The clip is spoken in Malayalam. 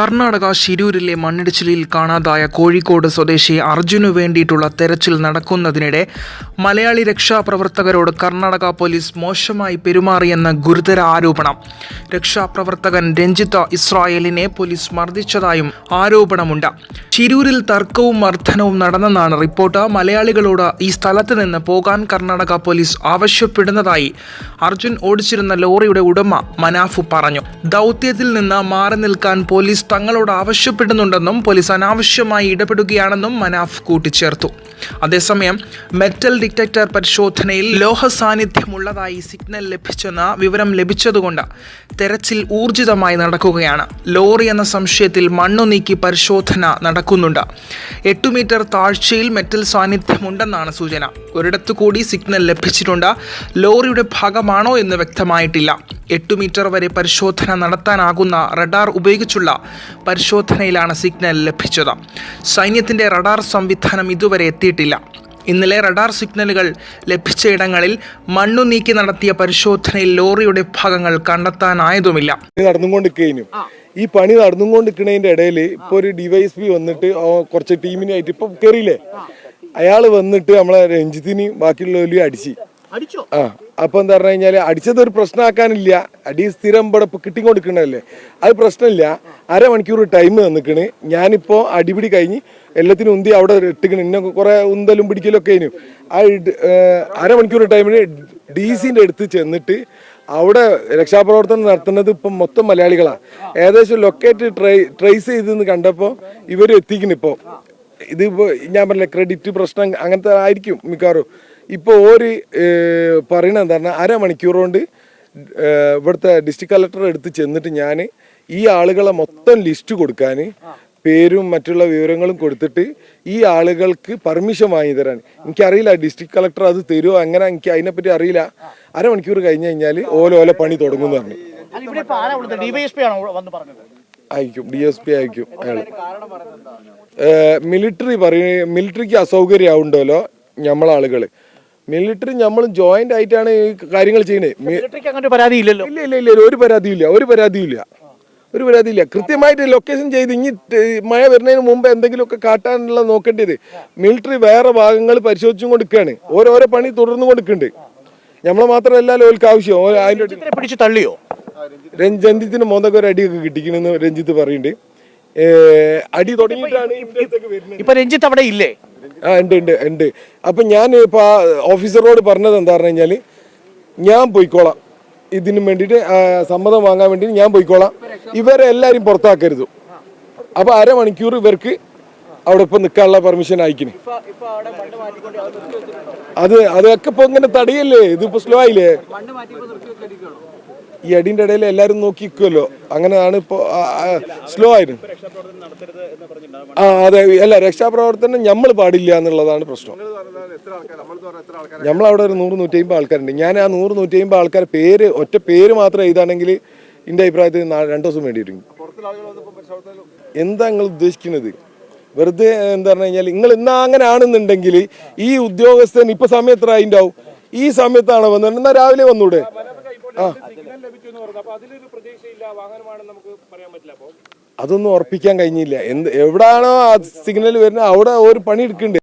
കർണാടക ശിരൂരിലെ മണ്ണിടിച്ചിലിൽ കാണാതായ കോഴിക്കോട് സ്വദേശി അർജുനു വേണ്ടിയിട്ടുള്ള തെരച്ചിൽ നടക്കുന്നതിനിടെ മലയാളി രക്ഷാപ്രവർത്തകരോട് കർണാടക പോലീസ് മോശമായി പെരുമാറിയെന്ന ഗുരുതര ആരോപണം. രക്ഷാപ്രവർത്തകൻ രഞ്ജിത്ത ഇസ്രായേലിനെ പോലീസ് മർദ്ദിച്ചതായും ആരോപണമുണ്ട്. ശിരൂരിൽ തർക്കവും മർദ്ദനവും നടന്നെന്നാണ് റിപ്പോർട്ട്. മലയാളികളോട് ഈ സ്ഥലത്ത് നിന്ന് പോകാൻ കർണാടക പോലീസ് ആവശ്യപ്പെടുന്നതായി അർജുൻ ഓടിച്ചിരുന്ന ലോറിയുടെ ഉടമ മനാഫു പറഞ്ഞു. ദൗത്യത്തിൽ നിന്ന് മാറി നിൽക്കാൻ പോലീസ് തങ്ങളോട് ആവശ്യപ്പെടുന്നുണ്ടെന്നും പോലീസ് അനാവശ്യമായി ഇടപെടുകയാണെന്നും മനാഫ് കൂട്ടിച്ചേർത്തു. അതേസമയം മെറ്റൽ ഡിറ്റക്ടർ പരിശോധനയിൽ ലോഹ സാന്നിധ്യമുള്ളതായി സിഗ്നൽ ലഭിച്ചെന്ന വിവരം ലഭിച്ചതുകൊണ്ട് തെരച്ചിൽ ഊർജിതമായി നടക്കുകയാണ്. ലോറി എന്ന സംശയത്തിൽ മണ്ണു നീക്കി പരിശോധന നടക്കുന്നുണ്ട്. എട്ടു മീറ്റർ താഴ്ചയിൽ മെറ്റൽ സാന്നിധ്യമുണ്ടെന്നാണ് സൂചന. ഒരിടത്തു കൂടി സിഗ്നൽ ലഭിച്ചിട്ടുണ്ട്. ലോറിയുടെ ഭാഗമാണോ എന്ന് വ്യക്തമായിട്ടില്ല. എട്ടു മീറ്റർ വരെ പരിശോധന നടത്താനാകുന്ന റഡാർ ഉപയോഗിച്ചുള്ള പരിശോധനയിലാണ് സിഗ്നൽ ലഭിച്ചത്. സൈന്യത്തിന്റെ റഡാർ സംവിധാനം ഇതുവരെ എത്തിയിട്ടില്ല. ഇന്നലെ റഡാർ സിഗ്നലുകൾ ലഭിച്ച ഇടങ്ങളിൽ മണ്ണു നീക്കി നടത്തിയ പരിശോധനയിൽ ലോറിയുടെ ഭാഗങ്ങൾ കണ്ടെത്താനായതുമില്ല. നടന്നുകൊണ്ടിരിക്കുന്നു ഈ പണി നടന്നുകൊണ്ടിരിക്കുന്നതിന്റെ ഇടയിൽ ഇപ്പൊ ഒരു ഡിവൈസ് പി വന്നിട്ട് കുറച്ച് ടീമിനായിട്ട് ഇപ്പൊ കയറിയില്ലേ അയാൾ വന്നിട്ട് നമ്മളെ രഞ്ജിത്തിനെയും ബാക്കിയുള്ളവരെയും അടിച്ചോ. ആ അപ്പൊ എന്താ പറഞ്ഞു കഴിഞ്ഞാൽ അടിച്ചത് ഒരു പ്രശ്നമാക്കാനില്ല അടി സ്ഥിരം ഇവിടെ കിട്ടിക്കൊണ്ടിരിക്കണല്ലേ അത് പ്രശ്നമില്ല. അരമണിക്കൂർ ടൈം തന്നിക്കണ്. ഞാനിപ്പോ അടിപിടി കഴിഞ്ഞ് എല്ലാത്തിനും ഉന്തി അവിടെ ഇട്ടിക്കണ്. ഇന്നെ കുറെ ഉന്തലും പിടിക്കലും ഒക്കെ ആയിരുന്നു ആ അരമണിക്കൂർ ടൈമിന് ഡി സിന്റെ അടുത്ത് ചെന്നിട്ട് അവിടെ രക്ഷാപ്രവർത്തനം നടത്തുന്നത് ഇപ്പം മൊത്തം മലയാളികളാണ് ഏകദേശം ലൊക്കേറ്റ് ട്രൈ ട്രേസ് ചെയ്തെന്ന് കണ്ടപ്പോൾ ഇവർ എത്തിക്കുന്നു ഇപ്പോൾ ഇതിപ്പോ ഞാൻ പറഞ്ഞില്ല ക്രെഡിറ്റ് പ്രശ്നം അങ്ങനത്തെ ആയിരിക്കും മിക്കവാറും. ഇപ്പോൾ ഒരു പറയണത് എന്താ പറഞ്ഞാൽ അരമണിക്കൂർ കൊണ്ട് ഇവിടുത്തെ ഡിസ്ട്രിക്ട് കളക്ടർ എടുത്ത് ചെന്നിട്ട് ഞാൻ ഈ ആളുകളെ മൊത്തം ലിസ്റ്റ് കൊടുക്കാൻ പേരും മറ്റുള്ള വിവരങ്ങളും കൊടുത്തിട്ട് ഈ ആളുകൾക്ക് പെർമിഷൻ വാങ്ങി തരാൻ എനിക്കറിയില്ല ഡിസ്ട്രിക്ട് കളക്ടർ അത് തരുമോ അങ്ങനെ എനിക്ക് അതിനെപ്പറ്റി അറിയില്ല. അരമണിക്കൂർ കഴിഞ്ഞ് കഴിഞ്ഞാൽ ഓല ഓല പണി തുടങ്ങും പറഞ്ഞു. അയക്കും ഡി എസ് പി അയക്കും അയാൾ മിലിറ്ററി പറയ മിലിറ്ററിക്ക് അസൗകര്യമാവുണ്ടല്ലോ നമ്മളാളുകൾ മിലിറ്ററി നമ്മൾ ജോയിന്റ് ആയിട്ടാണ് ഈ കാര്യങ്ങൾ ചെയ്യുന്നത് മിലിറ്ററിക്ക് അങ്ങനെ ഒരു പരാതി ഇല്ലല്ലോ. ഇല്ല ഇല്ല ഇല്ല ഒരു പരാതിയില്ല ഒരു പരാതിയില്ല. ഒരു പരാതിയില്ല. കൃത്യമായിട്ട് ലൊക്കേഷൻ ചെയ്ത് ഇനി ട്- മഴ വരുന്നതിന് മുമ്പ് എന്തെങ്കിലുമൊക്കെ കാട്ടാനുള്ള നോക്കേണ്ടത്. മിലിറ്ററി വേറെ ഭാഗങ്ങൾ പരിശോധിച്ചും കൊടുക്കുകയാണ് ഓരോരോ പണി തുടർന്നു കൊടുക്കുന്നുണ്ട്. നമ്മളെ മാത്രമല്ല ഓൽക്ക് ആവശ്യം. ഓ- അതിന്റെ ഇടയിൽ പിടിച്ച് തള്ളിയോ? രഞ്ജിത്തിന് മോന്തൊക്കെ ഒരു അടിയൊക്കെ കിട്ടിക്കണെന്ന് രഞ്ജിത്ത് പറയുന്നുണ്ട്. ഏ, അടി തുടങ്ങിയിട്ടാണ് വരുന്നത്. ഇപ്പൊ രഞ്ജിത്ത് അവിടെ ഇല്ലേ? ആ ഉണ്ട് ഉണ്ട് ഉണ്ട്. അപ്പം ഞാൻ ഇപ്പോൾ ആ ഓഫീസറോട് പറഞ്ഞത് എന്താ പറഞ്ഞു കഴിഞ്ഞാൽ ഞാൻ പോയിക്കോളാം. ഇതിന് വേണ്ടിയിട്ട് സമ്മതം വാങ്ങാൻ വേണ്ടി ഞാൻ പോയിക്കോളാം. ഇവരെ എല്ലാവരും പുറത്താക്കരുത്. അപ്പോൾ അരമണിക്കൂർ ഇവർക്ക് അവിടെ ഇപ്പൊ നിൽക്കാനുള്ള പെർമിഷൻ അയക്കിന് അത് അതൊക്കെ ഇപ്പൊ ഇങ്ങനെ തടയല്ലേ? ഇതിപ്പോ സ്ലോ ആയില്ലേ? ഈ അടിന്റെ ഇടയിൽ എല്ലാരും നോക്കി നിൽക്കുമല്ലോ അങ്ങനെയാണ് ഇപ്പോ സ്ലോ ആയിരുന്നു ആ അതെ. അല്ല രക്ഷാപ്രവർത്തനം നമ്മൾ പാടില്ല എന്നുള്ളതാണ് പ്രശ്നം. നമ്മളവിടെ ഒരു നൂറ് നൂറ്റി അമ്പത് ആൾക്കാരുണ്ട്. ഞാൻ ആ നൂറ് നൂറ്റി അമ്പത് ആൾക്കാർ പേര് ഒറ്റ പേര് മാത്രം എഴുതാണെങ്കിൽ എന്റെ അഭിപ്രായത്തിൽ രണ്ടു ദിവസം വേണ്ടിയിട്ടുണ്ട് എന്താ നിങ്ങൾ ഉദ്ദേശിക്കുന്നത്? വെറുതെ എന്താ പറഞ്ഞു കഴിഞ്ഞാൽ നിങ്ങൾ ഇന്നാ അങ്ങനെ ആണെന്നുണ്ടെങ്കിൽ ഈ ഉദ്യോഗസ്ഥൻ ഇപ്പൊ സമയത്ത് ആയിണ്ടാവും? ഈ സമയത്താണ് വന്നത്? എന്നാ രാവിലെ വന്നൂടെ? ആ അതൊന്നും ഉറപ്പിക്കാൻ കഴിഞ്ഞില്ല. എന്ത് എവിടാണോ ആ സിഗ്നൽ വരുന്നത്? അവിടെ ഒരു പണി എടുക്കുന്നുണ്ട്